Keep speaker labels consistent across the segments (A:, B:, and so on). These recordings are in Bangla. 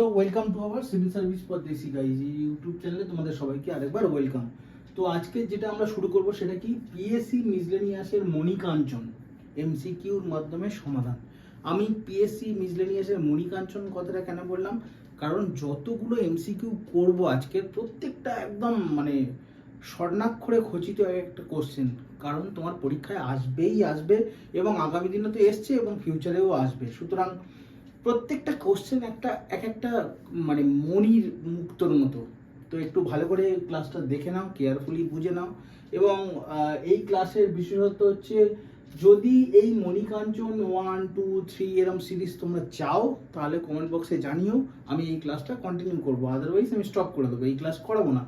A: So welcome to our civil service পদ্ধতি গাইজ ইউটিউব চ্যানেলে তোমাদের সবাইকে আরেকবার ওয়েলকাম তো আজকে যেটা আমরা শুরু করব সেটা কি? পিএসসি মিজলেনিয়াসের মণিকাঞ্চন এমসিকিউর মাধ্যমে সমাধান। আমি পিএসসি মিজলেনিয়াসের মণিকাঞ্চন কথাটা কেন বললাম? কারণ যতগুলো এমসিকিউ করব আজকের প্রত্যেকটা একদম মানে স্বর্ণাক্ষরে খচিত একটা কোশ্চেন কারণ তোমার পরীক্ষায় আসবেই আসবে এবং আগামী দিনে তো এসছে এবং ফিউচারেও আসবে। সুতরাং প্রত্যেকটা কোশ্চেন একটা, এক একটা মানে মনির মুক্তর মতো। তো একটু ভালো করে ক্লাসটা দেখে নাও কেয়ারফুলি বুঝে নাও। এবং এই ক্লাসের বিশেষত্ব হচ্ছে, যদি এই মণিকাঞ্চন ওয়ান টু থ্রি এরম সিরিজ তোমরা চাও, তাহলে কমেন্ট বক্সে জানিও, আমি এই ক্লাসটা কন্টিনিউ করব। আদারওয়াইজ আমি স্টপ করে দেবো, এই ক্লাস করাবো না।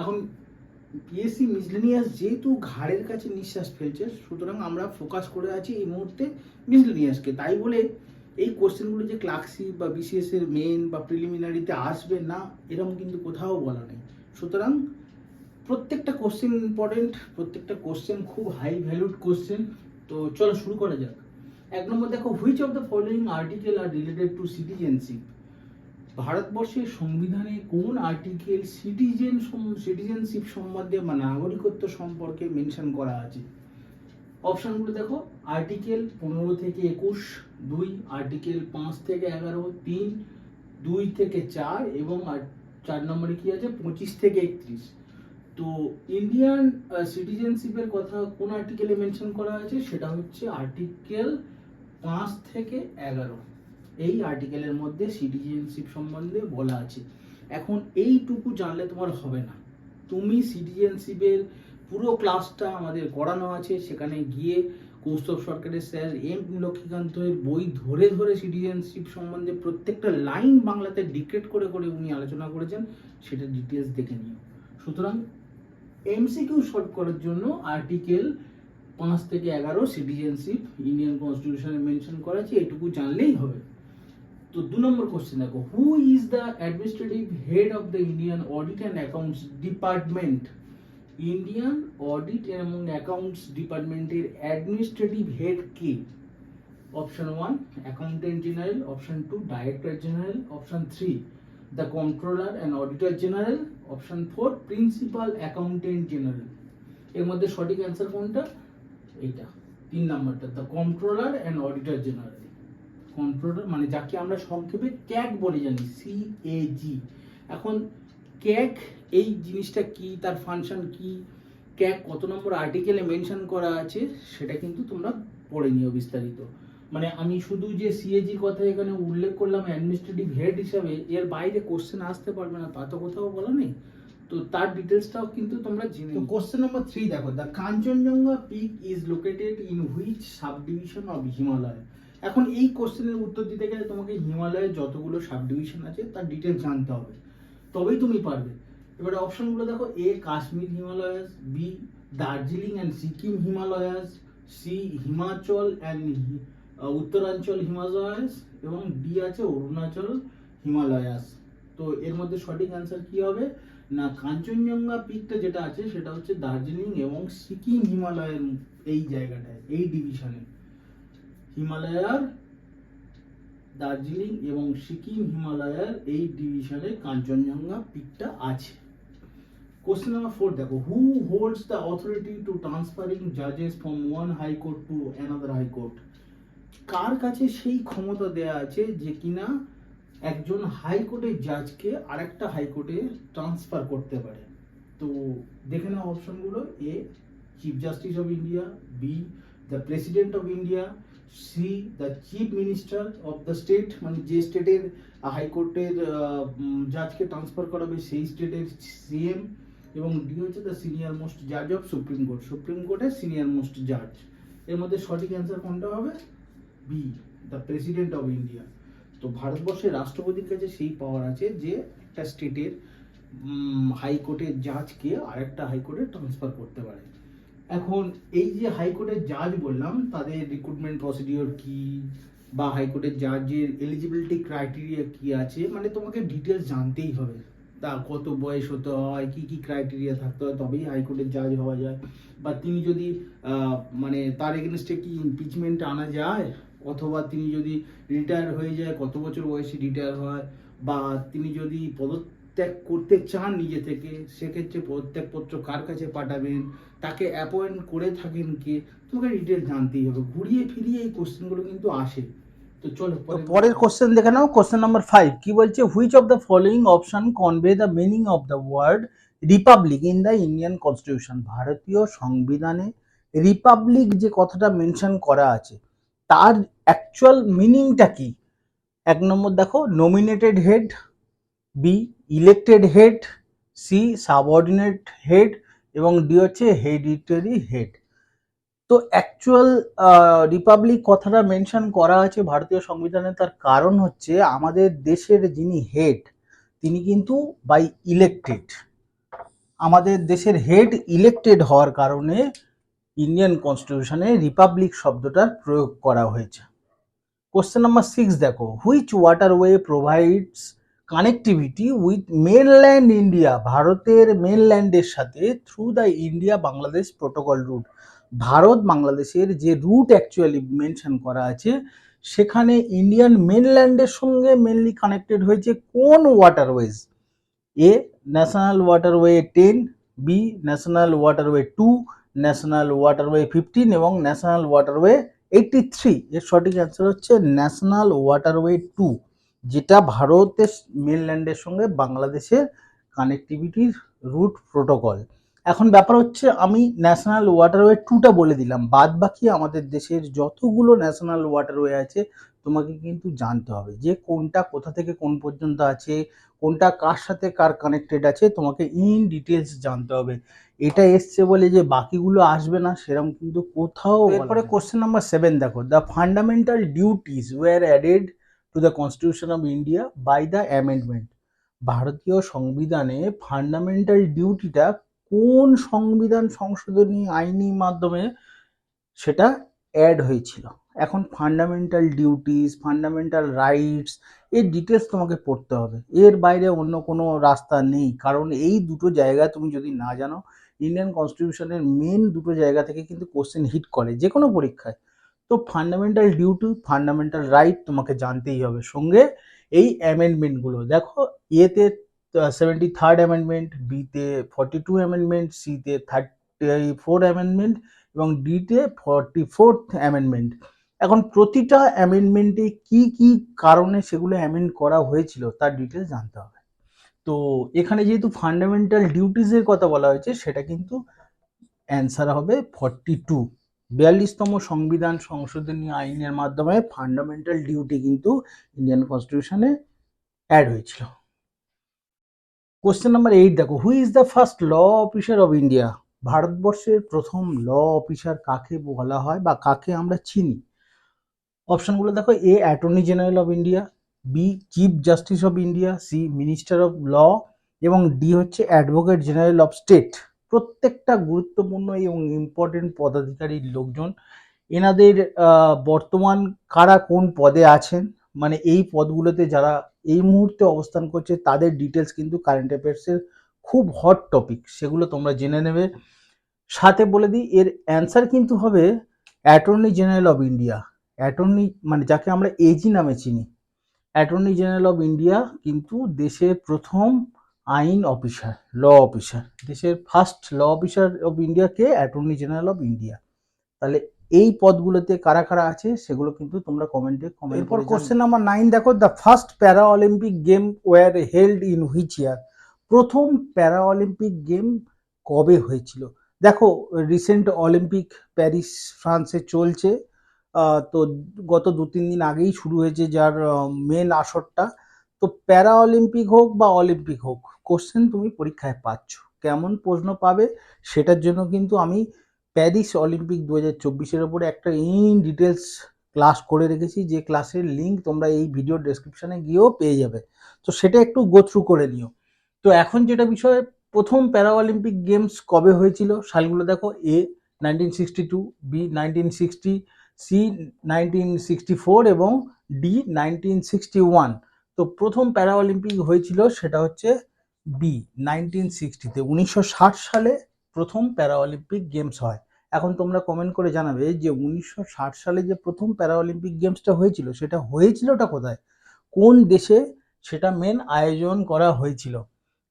A: এখন পিএসসি মিসলেনিয়াস যেহেতু ঘাড়ের কাছে নিঃশ্বাস ফেলছে, সুতরাং আমরা ফোকাস করে আছি এই মুহূর্তে মিসলেনিয়াসকে তাই বলে এই কোশ্চেনগুলো যে ক্লার্কশিপ বা বিসিএস এর মেন বা প্রিলিমিনারিতে আসবে না, এরকম কিন্তু কোথাও বলা নেই। সুতরাং প্রত্যেকটা কোশ্চেন ইম্পর্টেন্ট প্রত্যেকটা কোশ্চেন খুব হাই ভ্যালুড কোশ্চেন। তো চলো শুরু করা যাক। এক নম্বর দেখো which of the following article are related to citizenship ভারতবর্ষের সংবিধানে কোন আর্টিকেল সিটিজেন সিটিজেনশিপ সম্বন্ধে বা নাগরিকত্ব সম্পর্কে মেনশন করা আছে? অপশনগুলো দেখো আর্টিকেল পনেরো থেকে একুশ, দুই আর্টিকেল পাঁচ থেকে এগারো, তিন, দুই থেকে চার এবং আর- চার নম্বরে কি আছে? পঁচিশ থেকে একত্রিশ। তো ইন্ডিয়ান সিটিজেনশিপের কথা কোন আর্টিকেলে মেনশন করা আছে? সেটা হচ্ছে আর্টিকেল পাঁচ থেকে এগারো। এই আর্টিকেলের মধ্যে সিটিজেনশিপ সম্বন্ধে বলা আছে। এখন এইটুকু জানলে তোমার হবে না। তুমি সিটিজেনশিপের পুরো ক্লাসটা আমাদের করানো আছে। সেখানে গিয়ে কৌস্তব সরকারের স্যার এম লক্ষ্মীকান্তের বই ধরে ধরে সিটিজেনশিপ সম্বন্ধে প্রত্যেকটা লাইন বাংলাতে ডিক্রেট করে করে উনি আলোচনা করেছেন সেটা ডিটেলস দেখে নিও। সুতরাং এমসিকিউ সলভ করার জন্য আর্টিকেল পাঁচ থেকে এগারো সিটিজেনশিপ ইন্ডিয়ান কনস্টিটিউশনে মেনশন করা এটুকু জানলেই হবে। তো দু নম্বর কোশ্চেন দেখো who is the administrative head of the Indian audit and accounts department Indian audit এবং অ্যাকাউন্টস ডিপার্টমেন্টের administrative head K? Option one accountant general option two director general option three the controller and auditor general option four principal accountant general এর মধ্যে সঠিক অ্যান্সার কোনটা? এইটা। তিন নাম্বারটা the controller and auditor general controller মানে যাকে আমরা সংক্ষেপে ক্যাক বলে জানি সি এ জি এখন ক্যাক এই জিনিসটা কি তার ফাংশন কি ক্যাক কত নম্বর আর্টিকেলে মেনশন করা আছে সেটা কিন্তু তোমরা পড়ে নিও বিস্তারিত। মানে আমি শুধু যে সিএজির কথা এখানে উল্লেখ করলাম অ্যাডমিনিস্ট্রেটিভ হেড হিসাবে এর বাইরে কোশ্চেন আসতে পারবে না তা তো কোথাও বলা নেই। তো তার ডিটেলসটাও কিন্তু তোমরা জেনে তো কোশ্চেন নাম্বার থ্রি দেখো the Kanchenjunga peak is located in which sub division of Himalaya এখন এই কোশ্চেনের উত্তর দিতে গেলে তোমাকে হিমালয়ের যতগুলো সাব ডিভিশন আছে তার ডিটেলস জানতে হবে। তবেই তুমি পারবে। এবারে অপশনগুলো দেখো, A Kashmir Himalayas, B Darjeeling and Sikkim Himalayas, C Himachal and Uttaranchal Himalayas এবং ডি আছে অরুণাচল হিমালয়াস। তো এর মধ্যে সঠিক অ্যান্সার কি হবে? না, কাঞ্চনজঙ্ঘা পিকটা যেটা আছে সেটা হচ্ছে দার্জিলিং এবং সিকিম হিমালয়ের এই জায়গাটায়, এই ডিভিশনে হিমালয়ার দার্জিলিং এবং সিকিম হিমালয়ার এই ডিভিশনে কাঞ্চনজঙ্ঘা পিকটা আছে। কোশ্চেন নাম্বার ফোর দেখো who holds the authority to transferring জাজেস from one high court to another high court কার কাছে সেই ক্ষমতা দেয়া আছে যে কিনা একজন হাইকোর্টের জাজকে আরেকটা হাইকোর্টে ট্রান্সফার করতে পারে? তো দেখে নাও অপশনগুলো A chief justice of India B the president of India C the chief minister of the state মানে যে স্টেটের হাইকোর্টের জাজকে ট্রান্সফার করাবে সেই স্টেটের সিএম এবং ডি হচ্ছে দ্য সিনিয়র মোস্ট জাজ অফ সুপ্রিম কোর্ট সুপ্রিম কোর্টের সিনিয়র মোস্ট জাজ এর মধ্যে সঠিক অ্যান্সার কোনটা হবে? B the president of India তো ভারতবর্ষের রাষ্ট্রপতির কাছে সেই পাওয়ার আছে যে একটা স্টেটের হাইকোর্টের জাজকে আরেকটা হাইকোর্টে ট্রান্সফার করতে পারে। এখন এই যে হাইকোর্টের জাজ বললাম, তাদের রিক্রুটমেন্ট প্রসিডিওর কি? বা হাইকোর্টের জাজের এলিজিবিলিটি ক্রাইটেরিয়া কি আছে? মানে তোমাকে ডিটেলস জানতেই হবে। তা কত বয়স হতে হয়, কি কি ক্রাইটেরিয়া থাকতে হয়, তবেই হাইকোর্টের জাজ হওয়া যায়। বা তিনি যদি মানে তার এগেনস্টে কি ইমপিচমেন্ট আনা যায়? অথবা তিনি যদি রিটায়ার হয়ে যায়, কত বছর বয়সে রিটায়ার হয়?
B: বা তিনি যদি পদত্যাগ করতে চান নিজে থেকে, সেক্ষেত্রে পদত্যাগপত্র কার কাছে পাঠাবেন? তাকে অ্যাপয়েন্ট করে থাকেন কে? তোমাকে ডিটেল জানতেই হবে। ঘুরিয়ে ফিরিয়ে এই কোশ্চেনগুলো কিন্তু আসে। তো চলো,
A: পরের কোশ্চেন দেখে নাও। কোশ্চেন নাম্বার ফাইভ কি বলছে? Which of the following option convey the meaning of the word republic in the Indian constitution ভারতীয় সংবিধানে রিপাবলিক যে কথাটা মেনশন করা আছে, তার অ্যাকচুয়াল মিনিংটা কি? এক নম্বর দেখো nominated head B elected head C subordinate head এবং ডি হচ্ছে হেডিটারি হেড তো অ্যাকচুয়াল রিপাবলিক কথাটা মেনশন করা আছে ভারতীয় সংবিধানে, তার কারণ হচ্ছে আমাদের দেশের যিনি হেড তিনি কিন্তু বাই ইলেক্টেড আমাদের দেশের হেড ইলেক্টেড হওয়ার কারণে ইন্ডিয়ান কনস্টিটিউশনে রিপাবলিক শব্দটার প্রয়োগ করা হয়েছে। কোশ্চেন নাম্বার সিক্স দেখো which waterway provides connectivity with mainland India ভারতের মেনল্যান্ডের সাথে through the India Bangladesh protocol route Bharat বাংলাদেশের যে রুট অ্যাকচুয়ালি মেনশন করা আছে, সেখানে ইন্ডিয়ান মেনল্যান্ডের সঙ্গে মেনলি কানেক্টেড হয়েছে কোন waterways A national waterway ten B national waterway two national waterway fifteen এবং ন্যাশনাল ওয়াটারওয়ে এইটটি থ্রি এর সঠিক অ্যান্সার হচ্ছে ন্যাশনাল ওয়াটারওয়ে টু যেটা ভারতের মেনল্যান্ডের সঙ্গে বাংলাদেশের কানেক্টিভিটির রুট প্রোটোকল এখন ব্যাপার হচ্ছে আমি ন্যাশনাল ওয়াটারওয়ে টুটা বলে দিলাম। বাদ বাকি আমাদের দেশের যতগুলো ন্যাশনাল ওয়াটারওয়ে আছে তোমাকে কিন্তু জানতে হবে যে কোনটা কোথা থেকে কোন পর্যন্ত আছে কোনটা কার সাথে কার কানেক্টেড আছে তোমাকে ইন ডিটেলস জানতে হবে। এটা এসছে বলে যে বাকিগুলো আসবে না সেরকম কিন্তু কোথাও এরপরে কোশ্চেন নাম্বার সেভেন দেখো। The fundamental duties were added to the constitution of India by the amendment ভারতীয় সংবিধানে ফান্ডামেন্টাল ডিউটিটা কোন সংবিধান সংশোধনী আইনি মাধ্যমে সেটা অ্যাড হয়েছিল? এখন ফান্ডামেন্টাল ডিউটিস ফান্ডামেন্টাল রাইটস এর ডিটেলস তোমাকে পড়তে হবে। এর বাইরে অন্য কোনো রাস্তা নেই। কারণ এই দুটো জায়গা তুমি যদি না জানো ইন্ডিয়ান কনস্টিটিউশনের মেন দুটো জায়গা থেকে কিন্তু কোশ্চেন হিট করে যে কোনো পরীক্ষায়। তো ফান্ডামেন্টাল ডিউটি ফান্ডামেন্টাল রাইট তোমাকে জানতেই হবে। সঙ্গে এই অ্যামেন্ডমেন্টগুলো দেখো এতে সেভেন্টি থার্ড অ্যামেন্ডমেন্ট বিতে ফর্টি টু অ্যামেন্ডমেন্ট সিতে থার্টি ফোর অ্যামেন্ডমেন্ট এবং ডিতে ফর্টি ফোর্থ অ্যামেন্ডমেন্ট এখন প্রতিটা অ্যামেন্ডমেন্টে কি কি কারণে সেগুলো অ্যামেন্ড করা হয়েছিল তার ডিটেলস জানতে হবে। তো এখানে যেহেতু ফান্ডামেন্টাল ডিউটিসের কথা বলা হয়েছে, সেটা কিন্তু অ্যান্সার হবে ফর্টি টু বিয়াল্লিশতম সংবিধান সংশোধনী আইনের মাধ্যমে ফান্ডামেন্টাল ডিউটি কিন্তু ইন্ডিয়ান কনস্টিটিউশনে অ্যাড হয়েছিল। কোশ্চেন নাম্বার এইট দেখো who is the first law officer of India ভারতবর্ষের প্রথম ল অফিসার কাকে বলা হয় বা কাকে আমরা চিনি? অপশনগুলো দেখো A attorney general of India B chief justice of India C minister of law এবং ডি হচ্ছে অ্যাডভোকেট জেনারেল অফ স্টেট প্রত্যেকটা গুরুত্বপূর্ণ এবং ইম্পর্টেন্ট পদাধিকারীর লোকজন, এনাদের বর্তমান কারা কোন পদে আছেন মানে এই পদগুলোতে যারা এই মুহূর্তে অবস্থান করছে, তাদের ডিটেলস কিন্তু কারেন্ট অ্যাফেয়ার্সের খুব হট টপিক সেগুলো তোমরা জেনে নেবে। সাথে বলে দিই, এর অ্যান্সার কিন্তু হবে attorney general of India attorney মানে যাকে আমরা এজি নামে চিনি। অ্যাটর্নি জেনারেল অফ ইন্ডিয়া কিন্তু দেশের প্রথম আইন অফিসার ল অফিসার দেশের first law officer of India K? Attorney general of India তাহলে এই পদগুলোতে কারা কারা আছে? সেগুলো কিন্তু তোমরা কমেন্টে কমেন্ট এরপর কোশ্চেন নাম্বার নাইন দেখো the first para Olympic game were held in which year প্রথম প্যারা অলিম্পিক গেম কবে হয়েছিল? দেখো রিসেন্ট অলিম্পিক প্যারিস ফ্রান্সে চলছে। তো গত দু তিন দিন আগেই শুরু হয়েছে যার মেন আসরটা। তো প্যারা অলিম্পিক হোক বা অলিম্পিক হোক কোশ্চেন তুমি পরীক্ষায় পাচ্ছ। কেমন প্রশ্ন পাবে সেটার জন্য কিন্তু আমি প্যারিস অলিম্পিক দু হাজার চব্বিশের ওপরে একটা ইন ডিটেলস ক্লাস করে রেখেছি। যে ক্লাসের লিঙ্ক তোমরা এই ভিডিও ডেসক্রিপশনে গিয়েও পেয়ে যাবে। তো সেটা একটু গো থ্রু করে নিও। তো এখন যেটা বিষয়ে, প্রথম প্যারা অলিম্পিক গেমস কবে হয়েছিল? সালগুলো দেখো A nineteen sixty two B nineteen sixty C nineteen sixty four এবং ডি নাইনটিন সিক্সটি ওয়ান তো প্রথম প্যারা অলিম্পিক হয়েছিল সেটা হচ্ছে বি নাইনটিন সিক্সটিতে উনিশশো ষাট সালে প্রথম প্যারা অলিম্পিক গেমস হয়। এখন তোমরা কমেন্ট করে জানাবে যে উনিশশো ষাট সালে যে প্রথম প্যারা অলিম্পিক গেমসটা হয়েছিল, সেটা হয়েছিলটা কোথায়? কোন দেশে সেটা মেন আয়োজন করা হয়েছিল?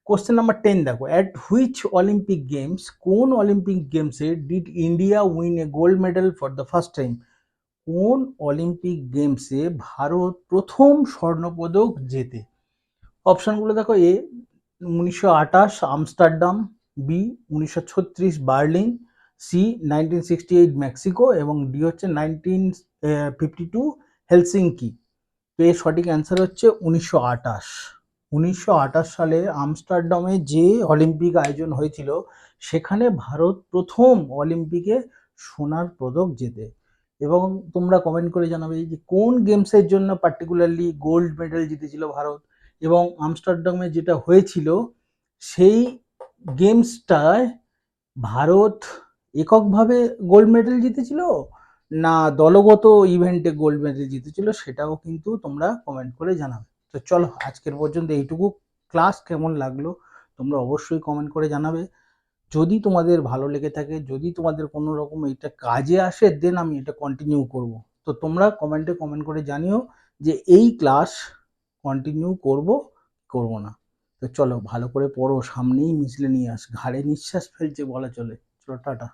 A: কোশ্চেন নাম্বার টেন দেখো। অ্যাট হুইচ অলিম্পিক গেমস কোন অলিম্পিক গেমসে did India win a gold medal for the first time কোন অলিম্পিক গেমসে ভারত প্রথম স্বর্ণপদক জেতে? অপশানগুলো দেখো, এ উনিশশো আঠাশ আমস্টারডাম, বি উনিশশো ছত্রিশ Berlin, C nineteen sixty eight Mexico এবং ডি হচ্ছে নাইনটিন ফিফটি টু তো এর সঠিক অ্যান্সার হচ্ছে উনিশশো উনিশশো সালে আমস্টারডামে যে অলিম্পিক আয়োজন হয়েছিল, সেখানে ভারত প্রথম অলিম্পিকে সোনার পদক জেতে। এবং তোমরা কমেন্ট করে জানাবে যে কোন গেমসের জন্য পার্টিকুলারলি গোল্ড মেডেল জিতেছিল ভারত এবং আমস্টারডামে যেটা হয়েছিল, সেই গেমসটায় ভারত এককভাবে গোল্ড মেডেল জিতেছিল না দলগত ইভেন্টে গোল্ড মেডেল জিতেছিল সেটাও কিন্তু তোমরা কমেন্ট করে জানাবে। তো চলো আজকের পর্যন্ত এইটুকু। ক্লাস কেমন লাগল তোমরা অবশ্যই কমেন্ট করে জানাবে। যদি তোমাদের ভালো লেগে থাকে, যদি তোমাদের কোনো রকম এটা কাজে আসে দেন আমি এটা কন্টিনিউ করব। তো তোমরা কমেন্টে কমেন্ট করে জানিও যে এই ক্লাস কন্টিনিউ করব করব না। তো চলো ভালো করে পড়ো, সামনেই মিসলেনিয়াস ঘাড়ে নিঃশ্বাস ফেলছে বলা চলে। চলো, টাটা।